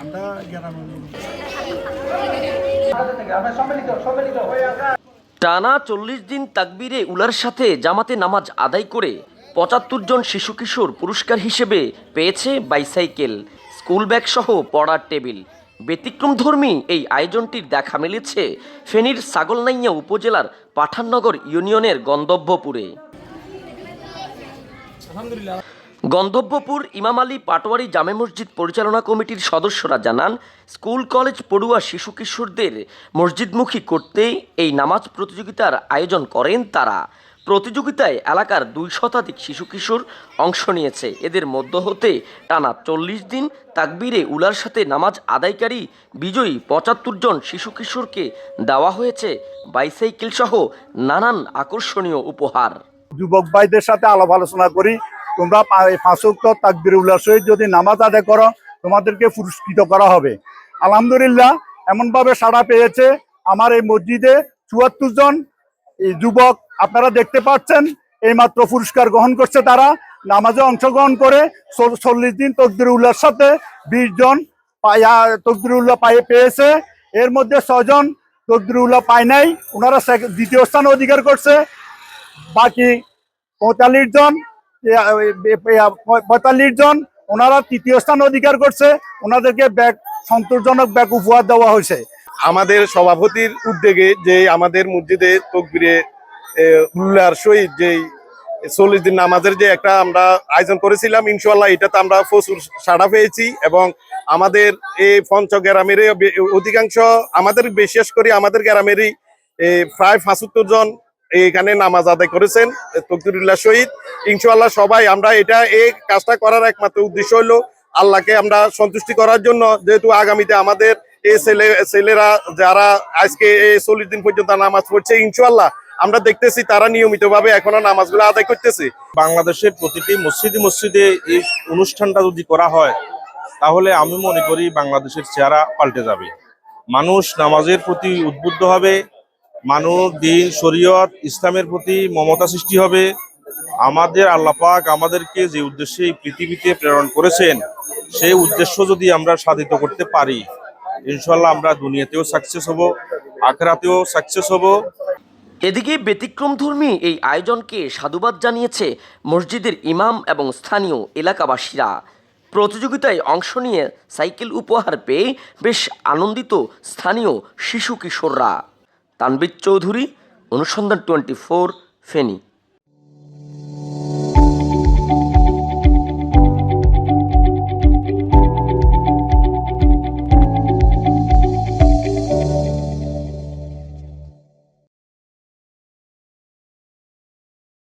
আমরা টানা চল্লিশ দিন তাকবিরে উলার সাথে জামাতে নামাজ আদায় করে পঁচাত্তর জন শিশু কিশোর পুরস্কার হিসেবে পেয়েছে বাইসাইকেল স্কুল ব্যাগ সহ পড়ার টেবিল। ব্যতিক্রমধর্মী এই আয়োজনটির দেখা মিলেছে ফেনীর সাগলনাইয়া উপজেলার পাঠাননগর ইউনিয়নের গন্তব্যপুরে। গন্ধব্যপুর ইমাম আলী পাটোয়ারি জামে মসজিদ পরিচালনা কমিটির সদস্যরা জানান, স্কুল, কলেজ, পড়ুয়া, শিশু, কিশোরদের মসজিদমুখী করতে এই নামাজ প্রতিযোগিতার আয়োজন করেন তারা। প্রতিযোগিতায় এলাকার দুই শতাধিক শিশু, কিশোর অংশ নিয়েছে। এদের মধ্য হতে টানা চল্লিশ দিন তাকবিরে উলার সাথে নামাজ আদায়কারী বিজয়ী পঁচাত্তর জন শিশু, কিশোরকে দেওয়া হয়েছে বাইসাইকেল সহ নানান আকর্ষণীয় উপহার। যুবক ভাইদের সাথে আলাপ আলোচনা করি। তোমরা ফাঁসুক্ত তাকবির উল্লাস সহিত যদি নামাজ আদায় করো, তোমাদেরকে পুরস্কৃত করা হবে। আলহামদুলিল্লাহ, এমনভাবে সাড়া পেয়েছে আমার এই মসজিদে চুয়াত্তর জন এই যুবক। আপনারা দেখতে পাচ্ছেন, এইমাত্র পুরস্কার গ্রহণ করছে তারা। নামাজে অংশগ্রহণ করে চল্লিশ দিন তকবির উল্লার সাথে বিশ জন পায়া তকবির উল্লাহ পায়ে পেয়েছে। এর মধ্যে ছজন তকবির উল্লাহ পায় নাই। ওনারা দ্বিতীয় স্থান অধিকার করছে। বাকি পঁয়তাল্লিশ জন পঁয়তাল্লিশ জন, ওনারা তৃতীয় স্থান অধিকার করছে, ওনাদেরকে ব্যাগ, সন্তোষজনক ব্যাগ উপহার দেওয়া হয়েছে। আমাদের সভাপতির উদ্যোগে যে আমাদের মসজিদে তকবিরে উল্লার সহিত যে চল্লিশ দিন নামাজের যে একটা আমরা আয়োজন করেছিলাম ইনশাল্লাহ এটাতে আমরা প্রচুর সাড়া পেয়েছি এবং আমাদের এই পঞ্চ গ্রামের অধিকাংশ আমাদের, বিশেষ করে আমাদের গ্রামেরই প্রায় পঁচাত্তর জন এখানে নামাজ আদায় করেছেন তকবিরুল্লাহ শহীদ। ইনশাল্লাহ সবাই আমরা এটা এই কাজটা করার একমাত্র উদ্দেশ্য হলো আল্লাহকে আমরা সন্তুষ্টি করার জন্য। যেহেতু আগামীতে আমাদের এই ছেলে, ছেলেরা যারা আজকে এই চল্লিশ দিন পর্যন্ত নামাজ পড়ছে ইনশাল্লাহ আমরা দেখতেছি তারা নিয়মিতভাবে এখনও নামাজগুলো আদায় করতেছে। বাংলাদেশের প্রতিটি মসজিদে মসজিদে এই অনুষ্ঠানটা যদি করা হয়, তাহলে আমি মনে করি বাংলাদেশের চেহারা পাল্টে যাবে। মানুষ নামাজের প্রতি উদ্বুদ্ধ হবে মানুষ দিন, শরীয়ত, ইসলামের প্রতি মমতা সৃষ্টি হবে। আমাদের আল্লাহ পাক আমাদেরকে যে উদ্দেশ্যে এই পৃথিবীতে প্রেরণ করেছেন, সেই উদ্দেশ্য যদি আমরা সাধিত করতে পারি ইনশাল্লাহ আমরা দুনিয়াতেও সাকসেস হব, আখরাতেও সাকসেস হব। এদিকে ব্যতিক্রমধর্মী এই আয়োজনকে সাধুবাদ জানিয়েছে মসজিদের ইমাম এবং স্থানীয় এলাকাবাসীরা। প্রতিযোগিতায় অংশ নিয়ে সাইকেল উপহার পেয়ে বেশ আনন্দিত স্থানীয় শিশু কিশোররা। তানবির চৌধুরী অনুসন্ধান টোয়েন্টি ফোর ফেনী।